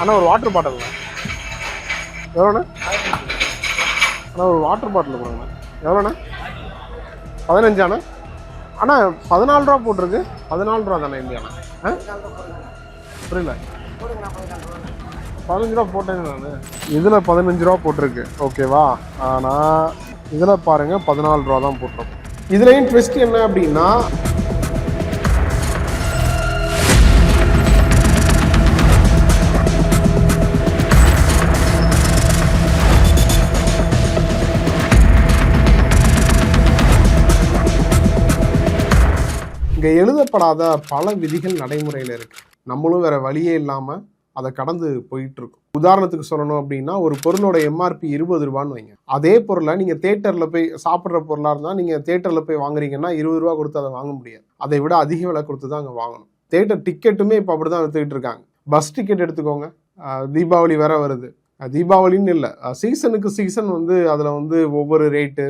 அண்ணா ஒரு water bottle எவ்வளோண்ணா? அண்ணா ஒரு வாட்டர் பாட்டில் கொடுங்கண்ணா எவ்வளோண்ணா? பதினஞ்சாண்ணா அண்ணா. பதினாலு ரூபா போட்டிருக்கு. பதினாலு ரூபா தானே இந்தியாண்ணா ஆ? புரியல. பதினஞ்சு ரூபா போட்டேங்க நான். இதில் பதினஞ்சு ரூபா போட்டிருக்கு. ஓகேவா ஆனால் இதில் பாருங்கள் பதினாலு ரூபா தான் போட்டிருக்கோம். இதுலேயும் ட்விஸ்ட் என்ன அப்படின்னா இங்கே எழுதப்படாத பல விதிகள் நடைமுறையில் இருக்குது நம்மளும் வேறு வழியே இல்லாமல் அதை கடந்து போயிட்டுருக்கோம். உதாரணத்துக்கு சொல்லணும் அப்படின்னா ஒரு பொருளோட எம்ஆர்பி இருபது ரூபான்னு வைங்க. அதே பொருளை நீங்கள் தேட்டரில் போய் சாப்பிட்ற பொருளாக இருந்தால் நீங்கள் தேட்டரில் போய் வாங்குறீங்கன்னா இருபது ரூபா கொடுத்து அதை வாங்க முடியாது. அதை விட அதிக விலை கொடுத்து தான் அங்கே வாங்கணும். தேட்டர் டிக்கெட்டுமே இப்போ அப்படி தான் எடுத்துக்கிட்டு இருக்காங்க. பஸ் டிக்கெட் எடுத்துக்கோங்க. தீபாவளி வேற வருது. தீபாவளின்னு இல்லை. சீசனுக்கு சீசன் வந்து அதில் வந்து ஒவ்வொரு ரேட்டு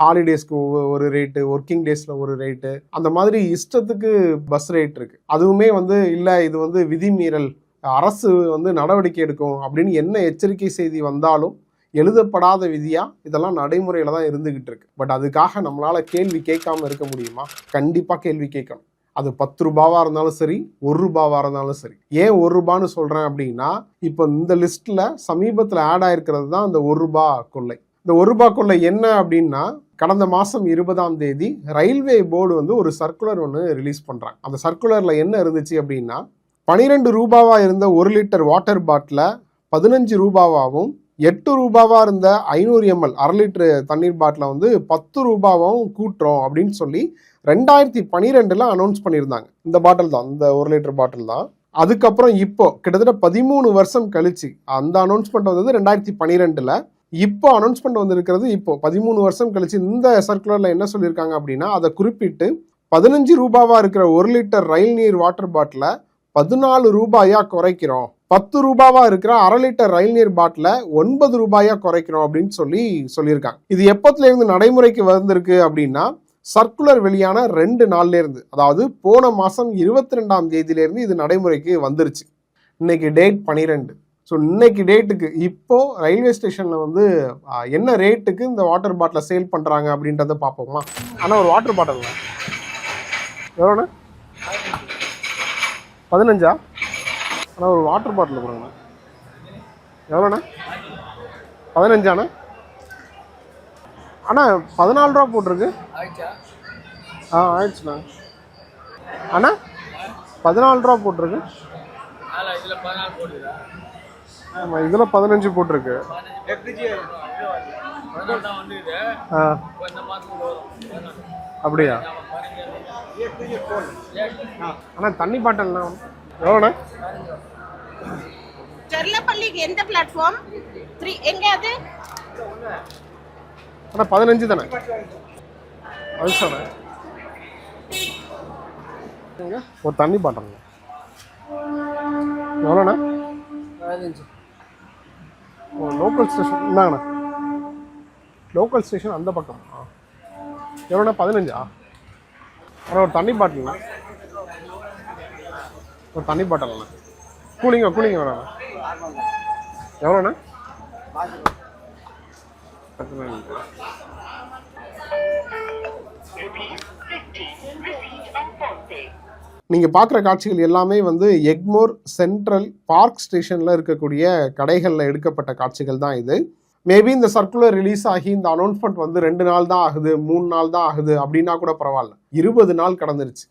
ஹாலிடேஸ்க்கு ஒரு ரேட்டு ஒர்க்கிங் டேஸில் ஒரு ரேட்டு அந்த மாதிரி இஷ்டத்துக்கு பஸ் ரேட் இருக்குது அதுவுமே வந்து இல்லை இது வந்து விதிமீறல். அரசு வந்து நடவடிக்கை எடுக்கும் அப்படின்னு என்ன எச்சரிக்கை செய்தி வந்தாலும் எழுதப்படாத விதியா இதெல்லாம் நடைமுறையில தான் இருந்துகிட்டு இருக்கு. பட் அதுக்காக நம்மளால கேள்வி கேட்காம இருக்க முடியுமா? கண்டிப்பா கேள்வி கேட்கணும். அது பத்து ரூபாவா இருந்தாலும் சரி ஒரு ரூபாவா இருந்தாலும் சரி. ஏன் ஒரு ரூபான்னு சொல்றேன் அப்படின்னா இப்போ இந்த லிஸ்ட்ல சமீபத்தில் ஆட் ஆயிருக்கிறது தான் அந்த ஒரு ரூபா கொள்ளை. இந்த ஒரு ரூபாய் என்ன அப்படின்னா கடந்த மாதம் இருபதாம் தேதி ரயில்வே போர்டு வந்து ஒரு சர்க்குலர் ஒன்று ரிலீஸ் பண்ணுறாங்க அந்த சர்க்குலரில் என்ன இருந்துச்சு அப்படின்னா பனிரெண்டு ரூபாவாக இருந்த ஒரு லிட்டர் வாட்டர் பாட்டிலை பதினஞ்சு ரூபாவாகவும் எட்டு ரூபாவாக இருந்த ஐநூறு எம்எல் அரை லிட்டரு தண்ணீர் பாட்டிலை வந்து பத்து ரூபாவாகவும் கூட்டுறோம் அப்படின்னு சொல்லி ரெண்டாயிரத்தி பனிரெண்டில் அனௌன்ஸ் பண்ணியிருந்தாங்க. இந்த பாட்டில் தான் இந்த ஒரு லிட்டர் பாட்டில் தான். அதுக்கப்புறம் இப்போ கிட்டத்தட்ட பதிமூணு வருஷம் கழிச்சு அந்த அனௌன்ஸ்மெண்ட் வந்தது ரெண்டாயிரத்தி பனிரெண்டில். இப்போ அனௌன்ஸ்மெண்ட் வந்திருக்கிறது இப்போ. பதிமூணு வருஷம் கழிச்சு இந்த சர்க்குலரில் என்ன சொல்லியிருக்காங்க அப்படின்னா அதை குறிப்பிட்டு பதினஞ்சு ரூபாவா இருக்கிற ஒரு லிட்டர் ரயில் நீர் வாட்டர் பாட்டிலை பதினாலு ரூபாயா குறைக்கிறோம். பத்து ரூபாவா இருக்கிற அரை லிட்டர் ரயில் நீர் பாட்டில ஒன்பது ரூபாயா குறைக்கிறோம் அப்படின்னு சொல்லி சொல்லியிருக்காங்க. இது எப்பத்துல இருந்து நடைமுறைக்கு வந்திருக்கு அப்படின்னா சர்க்குலர் வெளியான ரெண்டு நாள்ல இருந்து அதாவது போன மாசம் இருபத்தி ரெண்டாம் தேதியிலேருந்து இது நடைமுறைக்கு வந்துருச்சு. இன்னைக்கு டேட் பனிரெண்டு. ஸோ இன்னைக்கு டேட்டுக்கு இப்போ ரயில்வே ஸ்டேஷன்ல வந்து என்ன ரேட்டுக்கு இந்த வாட்டர் பாட்டிலை சேல் பண்றாங்க அப்படின்றத பார்ப்போமா? ஆனால் ஒரு வாட்டர் பாட்டில் எவ்வளோண்ணா பதினஞ்சா? ஆனால் ஒரு வாட்டர் பாட்டில் கொடுங்கண்ணா. எவ்வளோண்ணா பதினஞ்சாண்ணா? அண்ணா பதினாலு ரூபா போட்டிருக்கு. ஆ ஆயிடுச்சுண்ணா. அண்ணா பதினாலு ரூபா போட்டிருக்கு. ஆமாம் இதில் பதினஞ்சு போட்டிருக்கு. அப்படியா? அண்ணா தண்ணி பாட்டல்லாம் எவ்வளோண்ணா? செர்லப்பள்ளிக்கு எந்த பிளாட்ஃபார்ம் த்ரீ எங்கே அது? அண்ணா பதினஞ்சு தானே? அது அதுசாண்ணா ஒரு தண்ணி பாட்டில். எவ்வளோண்ணா? பதினஞ்சு. லோக்கல் ஸ்டேஷன் இந்தாங்கண்ணா லோக்கல் ஸ்டேஷன் அந்த பக்கம். எவ்வளோண்ணா பதினஞ்சா அப்புறம் ஒரு தண்ணி பாட்டில்ண்ணா ஒரு தண்ணி பாட்டில்ண்ணா கூலிங்க கூலிங்க வேணாண்ணா எவ்வளோண்ணா நீங்கள் பார்க்குற காட்சிகள் எல்லாமே வந்து எக்மோர் சென்ட்ரல் பார்க் ஸ்டேஷனில் இருக்கக்கூடிய கடைகளில் எடுக்கப்பட்ட காட்சிகள் தான் இது. மேபி இந்த சர்க்குலர் ரிலீஸ் ஆகி இந்த அனௌன்ஸ்மெண்ட் வந்து ரெண்டு நாள் தான் ஆகுது மூணு நாள் தான் ஆகுது அப்படின்னா கூட பரவாயில்ல. இருபது நாள் கடந்துருச்சு.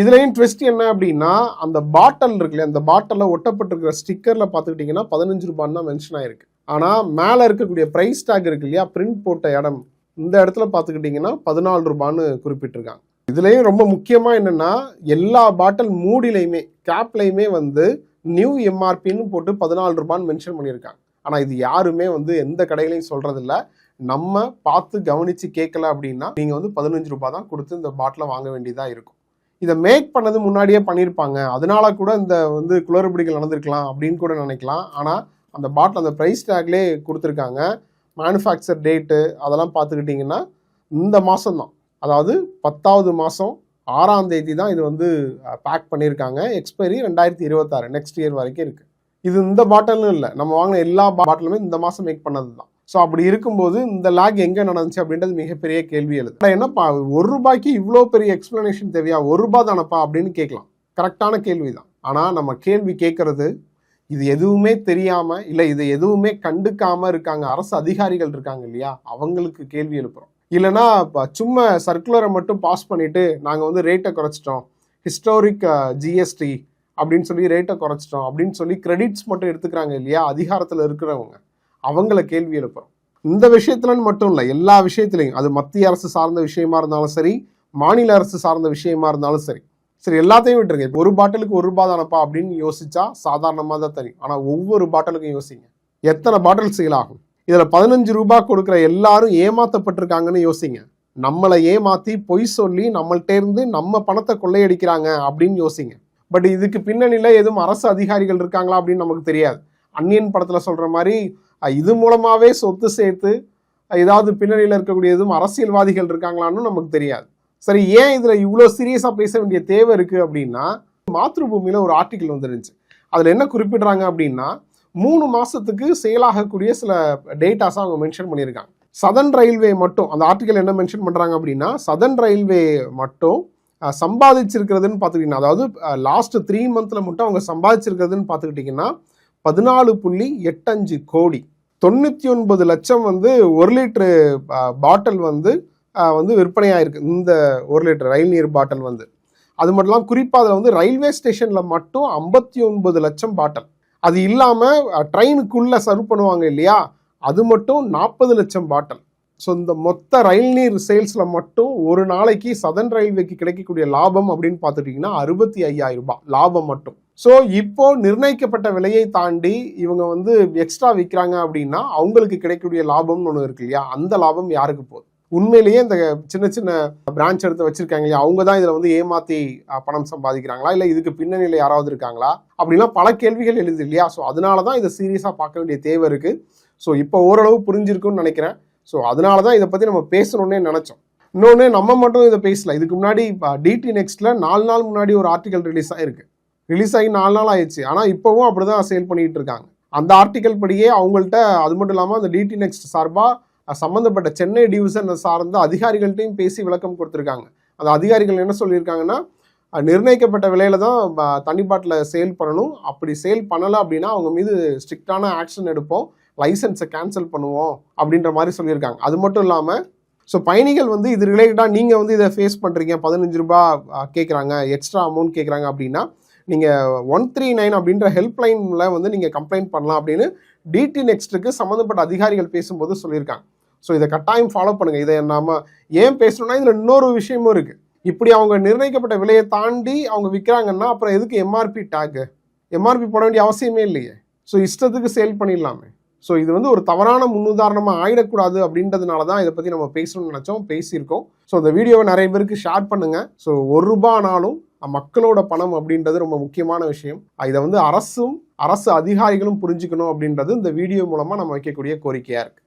இதுலையும் ட்விஸ்ட் என்ன அப்படின்னா அந்த பாட்டில் இருக்குல்ல அந்த பாட்டிலில் ஒட்டப்பட்டிருக்கிற ஸ்டிக்கரில் பார்த்துக்கிட்டிங்கன்னா பதினஞ்சு ரூபான்னு தான் மென்ஷன் ஆயிருக்கு. ஆனால் மேலே இருக்கக்கூடிய ப்ரைஸ் டேக் இருக்கு இல்லையா பிரிண்ட் போட்ட இடம் இந்த இடத்துல பார்த்துக்கிட்டிங்கன்னா பதினாலு ரூபான்னு குறிப்பிட்டிருக்காங்க. இதுலயும் ரொம்ப முக்கியமா என்னன்னா எல்லா பாட்டில் மூடிலையுமே கேப்லையுமே வந்து நியூ எம்ஆர்பின்னு போட்டு பதினாலு ரூபான்னு மென்ஷன் பண்ணியிருக்காங்க. ஆனா இது யாருமே வந்து எந்த கடையிலையும் சொல்றது இல்ல நம்ம பார்த்து கவனிச்சு கேட்கல அப்படின்னா நீங்க வந்து பதினஞ்சு ரூபாய் தான் கொடுத்து இந்த பாட்டிலை வாங்க வேண்டியதா இருக்கும். இதை மேக் பண்ணது முன்னாடியே பண்ணியிருப்பாங்க. அதனால கூட இந்த வந்து குளறுபடிகள் நடந்திருக்கலாம் அப்படின்னு கூட நினைக்கலாம். ஆனால் அந்த பாட்டில் அந்த ப்ரைஸ் டேக்லேயே கொடுத்துருக்காங்க. மேனுஃபேக்சர் டேட்டு அதெல்லாம் பார்த்துக்கிட்டிங்கன்னா இந்த மாதம் அதாவது பத்தாவது மாதம் ஆறாம் தேதி தான் இது வந்து பேக் பண்ணியிருக்காங்க. எக்ஸ்பைரி ரெண்டாயிரத்தி இருபத்தாறு நெக்ஸ்ட் இயர் வரைக்கும் இருக்குது இது இந்த பாட்டிலும் இல்லை. நம்ம வாங்கின எல்லா பாட்டிலுமே இந்த மாதம் மேக் பண்ணது தான். ஸோ அப்படி இருக்கும்போது இந்த லேக் எங்கே நடந்துச்சு அப்படின்றது மிகப்பெரிய கேள்வி எழுது. என்னப்பா ஒரு ரூபாய்க்கு இவ்வளோ பெரிய எக்ஸ்பிளனேஷன் தேவையா? ஒரு ரூபா தானப்பா? அப்படின்னு கேட்கலாம். கரெக்டான கேள்வி தான். ஆனால் நம்ம கேள்வி கேட்குறது இது எதுவுமே தெரியாமல் இல்லை இது எதுவுமே கண்டுக்காமல் இருக்காங்க. அரசு அதிகாரிகள் இருக்காங்க இல்லையா? அவங்களுக்கு கேள்வி எழுப்புறோம். இல்லைன்னா இப்போ சும்மா சர்க்குலரை மட்டும் பாஸ் பண்ணிட்டு நாங்கள் வந்து ரேட்டை குறைச்சிட்டோம். ஹிஸ்டாரிக் ஜிஎஸ்டி அப்படின்னு சொல்லி ரேட்டை குறைச்சிட்டோம். அப்படின்னு சொல்லி கிரெடிட்ஸ் மட்டும் எடுத்துக்கிறாங்க இல்லையா? அதிகாரத்தில் இருக்கிறவங்க. அவங்கள கேள்வி எழுப்புறோம். இந்த விஷயத்துலன்னு மட்டும் இல்லை எல்லா விஷயத்துலையும். அது மத்திய அரசு சார்ந்த விஷயமா இருந்தாலும் சரி மாநில அரசு சார்ந்த விஷயமா இருந்தாலும் சரி. சரி எல்லாத்தையும் விட்டுருங்க. இப்போ ஒரு பாட்டிலுக்கு ஒரு ரூபா தானப்பா அப்படின்னு யோசிச்சா சாதாரணமாக தான் தெரியும். ஆனால் ஒவ்வொரு பாட்டிலுக்கும் யோசிங்க. எத்தனை பாட்டில் சேல் ஆகும்? இதில் பதினஞ்சு ரூபாய் கொடுக்குற எல்லாரும் ஏமாத்தப்பட்டிருக்காங்கன்னு யோசிங்க. நம்மளை ஏமாத்தி பொய் சொல்லி நம்மள்ட்ட இருந்து நம்ம பணத்தை கொள்ளையடிக்கிறாங்க அப்படின்னு யோசிங்க. பட் இதுக்கு பின்னணியில் எதுவும் அரசு அதிகாரிகள் இருக்காங்களா அப்படின்னு நமக்கு தெரியாது. அன்னியன் படத்தில் சொல்கிற மாதிரி இது மூலமாகவே சொத்து சேர்த்து ஏதாவது பின்னணியில் இருக்கக்கூடிய எதுவும் அரசியல்வாதிகள் இருக்காங்களான்னு நமக்கு தெரியாது. சரி ஏன் இதில் இவ்வளோ சீரியஸாக பேச வேண்டிய தேவை இருக்குது அப்படின்னா மாத்ருபூமியில் ஒரு ஆர்டிக்கல் வந்துருந்துச்சு. அதில் என்ன குறிப்பிடுறாங்க அப்படின்னா மூணு மாசத்துக்கு செயலாகக்கூடிய சில டேட்டாஸாக அவங்க மென்ஷன் பண்ணியிருக்காங்க. சதன் ரயில்வே மட்டும் அந்த ஆர்டிக்கல் என்ன மென்ஷன் பண்றாங்க அப்படின்னா சதன் ரயில்வே மட்டும் சம்பாதிச்சிருக்கிறதுன்னு பார்த்துக்கிட்டீங்கன்னா அதாவது லாஸ்ட் த்ரீ மந்த்ல மட்டும் அவங்க சம்பாதிச்சிருக்கிறதுன்னு பார்த்துக்கிட்டிங்கன்னா பதினாலு புள்ளி எட்டஞ்சு கோடி. தொண்ணூற்றி ஒன்பது லட்சம் வந்து ஒரு லிட்டரு பாட்டில் வந்து வந்து விற்பனையாயிருக்கு. இந்த ஒரு லிட்டர் ரயில் நீர் பாட்டில் வந்து. அது மட்டும் இல்லாமல் குறிப்பாக அதில் வந்து ரயில்வே ஸ்டேஷனில் மட்டும் ஐம்பத்தி ஒன்பது லட்சம் பாட்டில் அது இல்லாமல் ட்ரெயினுக்குள்ளே சர்வ் பண்ணுவாங்க இல்லையா? அது மட்டும் நாற்பது லட்சம் பாட்டில் ஸோ இந்த மொத்த ரயில் நீர் சேல்ஸில் மட்டும் ஒரு நாளைக்கு சதன் ரயில்வேக்கு கிடைக்கக்கூடிய லாபம் அப்படின்னு பார்த்துட்டிங்கன்னா அறுபத்தி ஐயாயிரம் ரூபாய் லாபம் மட்டும். ஸோ இப்போ நிர்ணயிக்கப்பட்ட விலையை தாண்டி இவங்க வந்து எக்ஸ்ட்ரா விற்கிறாங்க அப்படின்னா அவங்களுக்கு கிடைக்கக்கூடிய லாபம்னு ஒன்று இருக்கு இல்லையா? அந்த லாபம் யாருக்கு போகுது? உண்மையிலேயே இந்த சின்ன சின்ன பிரான்ச் எடுத்து வச்சிருக்காங்க இல்லையா? அவங்க தான் இதில் வந்து ஏமாத்தி பணம் சம்பாதிக்கிறாங்களா? இல்லை இதுக்கு பின்னணியில் யாராவது இருக்காங்களா? அப்படிலாம் பல கேள்விகள் எழுது இல்லையா? ஸோ அதனால தான் இதை சீரியஸாக பார்க்க வேண்டிய தேவை இருக்குது ஸோ இப்போ ஓரளவு புரிஞ்சிருக்குன்னு நினைக்கிறேன். ஸோ அதனால தான் இதை பற்றி நம்ம பேசணுன்னே நினச்சோம். இன்னொன்று நம்ம மட்டும் இதை பேசல. இதுக்கு முன்னாடி டிடி நெக்ஸ்ட்டில் நாலு நாள் முன்னாடி ஒரு ஆர்டிக்கல் ரிலீஸ் ஆகிருக்கு ரிலீஸ் ஆகி நாலு நாள் ஆயிடுச்சு. ஆனால் இப்போவும் அப்படிதான் சேல் பண்ணிகிட்டு இருக்காங்க. அந்த ஆர்டிக்கல் படியே அவங்கள்ட்ட அது மட்டும் இல்லாமல் அந்த டிடி நெக்ஸ்ட் சார்பாக சம்மந்தப்பட்ட சென்னை டிவிஷன் சார்ந்த அதிகாரிகள்ட்டையும் பேசி விளக்கம் கொடுத்துருக்காங்க. அந்த அதிகாரிகள் என்ன சொல்லியிருக்காங்கன்னா நிர்ணயிக்கப்பட்ட விலையில தான் தண்ணி பாட்டில் சேல் பண்ணணும். அப்படி சேல் பண்ணலை அப்படின்னா அவங்க மீது ஸ்ட்ரிக்டான ஆக்ஷன் எடுப்போம். லைசன்ஸை கேன்சல் பண்ணுவோம் அப்படின்ற மாதிரி சொல்லியிருக்காங்க. அது மட்டும் இல்லாமல் ஸோ பயணிகள் வந்து இது ரிலேட்டடாக நீங்கள் வந்து இதை ஃபேஸ் பண்ணுறீங்க பதினஞ்சு ரூபா கேட்குறாங்க எக்ஸ்ட்ரா அமௌண்ட் கேட்குறாங்க அப்படின்னா நீங்கள் ஒன் த்ரீ நைன் அப்படின்ற ஹெல்ப்லைனில் வந்து நீங்கள் கம்ப்ளைண்ட் பண்ணலாம் அப்படின்னு டிடி நெக்ஸ்ட்டுக்கு சம்மந்தப்பட்ட அதிகாரிகள் பேசும்போது சொல்லியிருக்காங்க. ஸோ இதை கட்டாயம் ஃபாலோ பண்ணுங்கள் இதை நாம ஏன் பேசணும்னா இதில் இன்னொரு விஷயமும் இருக்குது இப்படி அவங்க நிர்ணயிக்கப்பட்ட விலையை தாண்டி அவங்க விற்கிறாங்கன்னா அப்புறம் எதுக்கு எம்ஆர்பி டேக்கு எம்ஆர்பி போட வேண்டிய அவசியமே இல்லையே. ஸோ இஷ்டத்துக்கு சேல் பண்ணிடலாமே. ஸோ இது வந்து ஒரு தவறான முன்னுதாரணமாக ஆயிடக்கூடாது அப்படின்றதுனால தான் இதை பற்றி நம்ம பேசணும்னு நினச்சோம் பேசியிருக்கோம். ஸோ இந்த வீடியோவை நிறைய பேருக்கு ஷேர் பண்ணுங்கள் ஸோ ஒரு ரூபானாலும் மக்களோட பணம் அப்படின்றது ரொம்ப முக்கியமான விஷயம். இதை வந்து அரசும் அரசு அதிகாரிகளும் புரிஞ்சுக்கணும் அப்படின்றது இந்த வீடியோ மூலமாக நம்ம வைக்கக்கூடிய கோரிக்கையாக இருக்குது